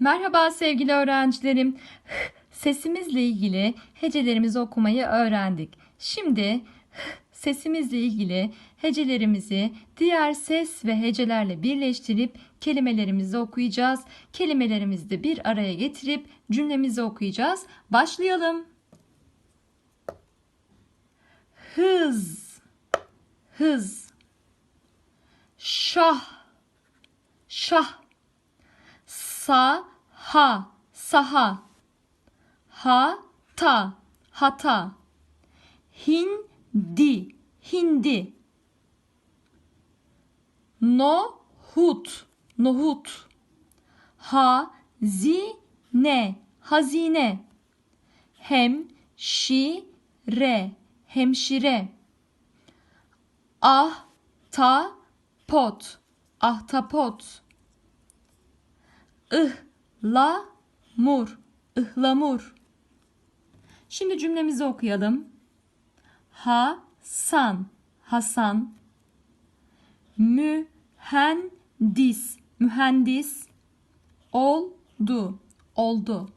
Merhaba sevgili öğrencilerim. Sesimizle ilgili hecelerimizi okumayı öğrendik. Şimdi sesimizle ilgili hecelerimizi diğer ses ve hecelerle birleştirip kelimelerimizi okuyacağız. Kelimelerimizi de bir araya getirip cümlemizi okuyacağız. Başlayalım. Hız, hız, şah, şah saha. Saha hata hata. Hindi hindi. Nohut nohut hazine. Hazine hemşire. Hemşire ahtapot ahtapot ıhlamur, ıhlamur. Şimdi cümlemizi okuyalım. Hasan, Hasan. Mühendis, mühendis. Oldu, oldu.